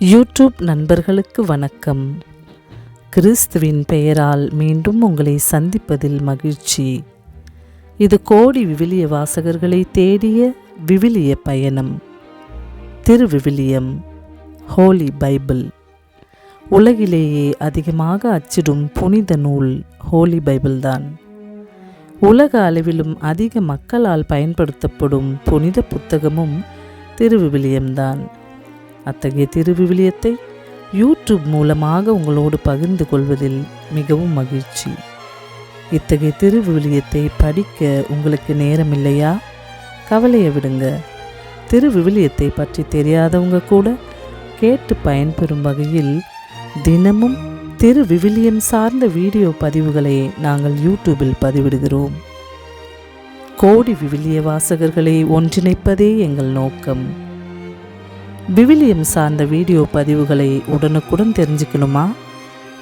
YouTube நண்பர்களுக்கு வணக்கம். கிறிஸ்துவின் பெயரால் மீண்டும் உங்களை சந்திப்பதில் மகிழ்ச்சி. இது கோடி விவிலிய வாசகர்களை தேடிய விவிலிய பயணம். திருவிவிலியம் ஹோலி பைபிள் உலகிலேயே அதிகமாக அச்சிடும் புனித நூல் ஹோலி பைபிள் தான். உலக அளவிலும் அதிக மக்களால் பயன்படுத்தப்படும் புனித புத்தகமும் திருவிவிலியம்தான் அத்தகைய திருவிவிலியத்தை யூடியூப் மூலமாக உங்களோடு பகிர்ந்து கொள்வதில் மிகவும் மகிழ்ச்சி. இத்தகைய திருவிவிலியத்தை படிக்க உங்களுக்கு நேரமில்லையா? கவலையை விடுங்க. திருவிவிலியத்தை பற்றி தெரியாதவங்க கூட கேட்டு பயன்பெறும் வகையில் தினமும் திருவிவிலியம் சார்ந்த வீடியோ பதிவுகளை நாங்கள் யூடியூபில் பதிவிடுகிறோம். கோடி விவிலிய வாசகர்களை ஒன்றிணைப்பதே எங்கள் நோக்கம். விவிலியம் சார்ந்த வீடியோ பதிவுகளை உடனுக்குடன் தெரிஞ்சுக்கணுமா?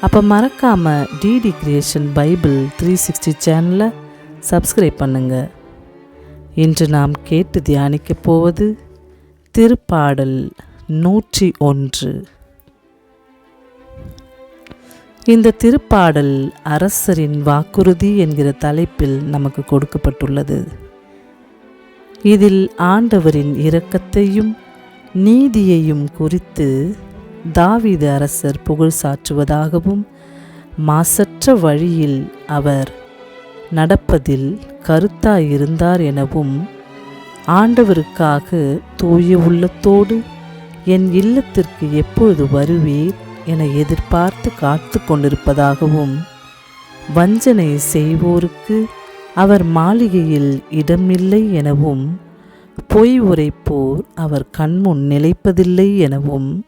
அப்போ மறக்காமல் DD creation Bible three sixty சேனலை சப்ஸ்கிரைப் பண்ணுங்க. இன்று நாம் கேட்டு தியானிக்கப் போவது திருப்பாடல் நூற்றி ஒன்று. இந்த திருப்பாடல் அரசரின் வாக்குறுதி என்கிற தலைப்பில் நமக்கு கொடுக்கப்பட்டுள்ளது. இதில் ஆண்டவரின் இரக்கத்தையும் நீதியையும் குறித்து தாவீது அரசர் புகழ் சாற்றுவதாகவும் மாசற்ற வழியில் அவர் நடப்பதில் கருத்தாயிருந்தார் எனவும் ஆண்டவருக்காக தூய உள்ளத்தோடு என் இல்லத்திற்கு எப்பொழுது வருவீர் என எதிர்பார்த்து காத்து கொண்டிருப்பதாகவும் வஞ்சனை செய்வோருக்கு அவர் மாளிகையில் இடமில்லை எனவும் பொய் உரைப்போர் அவர் கண்முன் நிலைப்பதில்லை எனவும்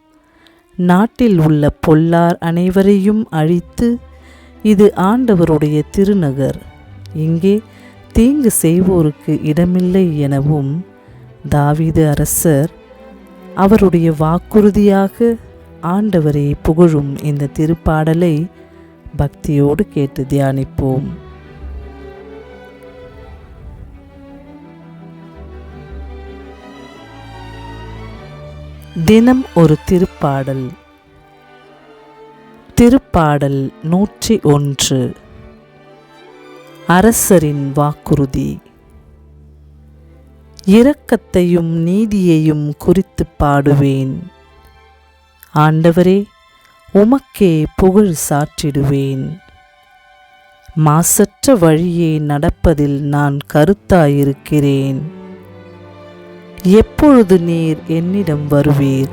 நாட்டில் உள்ள பொல்லார் அனைவரையும் அழித்து இது ஆண்டவருடைய திருநகர் இங்கே தீங்கு செய்வோருக்கு இடமில்லை எனவும் தாவீது அரசர் அவருடைய வாக்குறுதியாக ஆண்டவரை புகழும் இந்த திருப்பாடலை பக்தியோடு கேட்டு தியானிப்போம். தினம் ஒரு திருப்பாடல். திருப்பாடல் நூற்றி ஒன்று. அரசரின் வாக்குறுதி. இரக்கத்தையும் நீதியையும் குறித்து பாடுவேன். ஆண்டவரே உமக்கே புகழ் சாற்றிடுவேன். மாசற்ற வழியே நடப்பதில் நான் கருத்தாயிருக்கிறேன். எப்பொழுது நீர் என்னிடம் வருவீர்?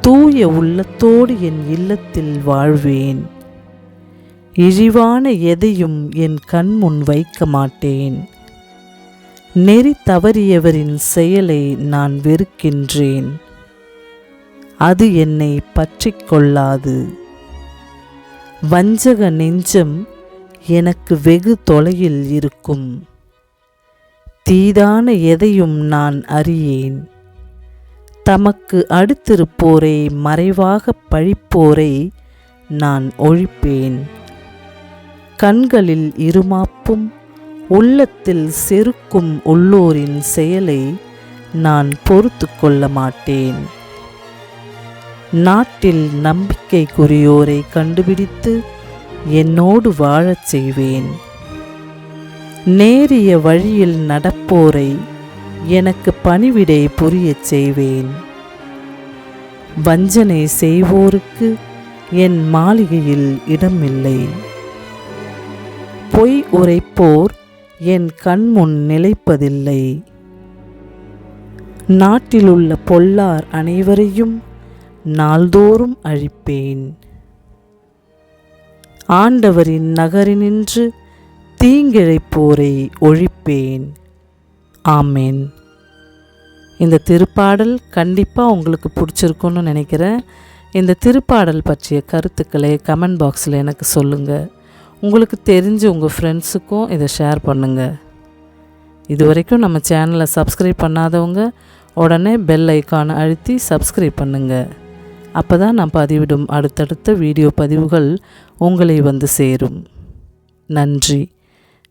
தூய உள்ளத்தோடு என் இல்லத்தில் வாழ்வேன். இழிவான எதையும் என் கண்முன் வைக்க மாட்டேன். நெறி தவறியவரின் செயலை நான் வெறுக்கின்றேன். அது என்னை பற்றி கொள்ளாது. வஞ்சக நெஞ்சம் எனக்கு வெகு தொலையில் இருக்கும். தீதான எதையும் நான் அறியேன். தமக்கு அடுத்திருப்போரை மறைவாக பழிப்போரை நான் ஒழிப்பேன். கண்களில் இருமாப்பும் உள்ளத்தில் செருக்கும் உள்ளோரின் செயலை நான் பொறுத்து கொள்ள மாட்டேன். நாட்டில் நம்பிக்கைக்குரியோரை கண்டுபிடித்து என்னோடு வாழச் செய்வேன். நேரிய வழியில் நடப்போரை எனக்கு பணிவிடை புரியச் செய்வேன். வஞ்சனை செய்வோருக்கு என் மாளிகையில் இடமில்லை. பொய் உரைப்போர் என் கண்முன் நிலைப்பதில்லை. நாட்டிலுள்ள பொல்லார் அனைவரையும் நாள்தோறும் அழிப்பேன். ஆண்டவரின் நகரினின்று தீங்கிழைப்போரை ஒழிப்பேன். ஆமேன். இந்த திருப்பாடல் கண்டிப்பாக உங்களுக்கு பிடிச்சிருக்குன்னு நினைக்கிறேன். இந்த திருப்பாடல் பற்றிய கருத்துக்களை கமெண்ட் பாக்ஸில் எனக்கு சொல்லுங்கள் உங்களுக்கு தெரிஞ்சு உங்கள் ஃப்ரெண்ட்ஸுக்கும் இதை ஷேர் பண்ணுங்கள் இது வரைக்கும் நம்ம சேனலை சப்ஸ்கிரைப் பண்ணாதவங்க உடனே பெல் ஐக்கானை அழுத்தி சப்ஸ்கிரைப் பண்ணுங்கள் அப்போ தான் நான் பதிவிடும் அடுத்தடுத்த வீடியோ பதிவுகள் உங்களை வந்து சேரும். நன்றி.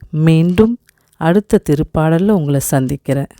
மீண்டும் அடுத்த திருப்பாடலில் உங்களை சந்திக்கிறேன்.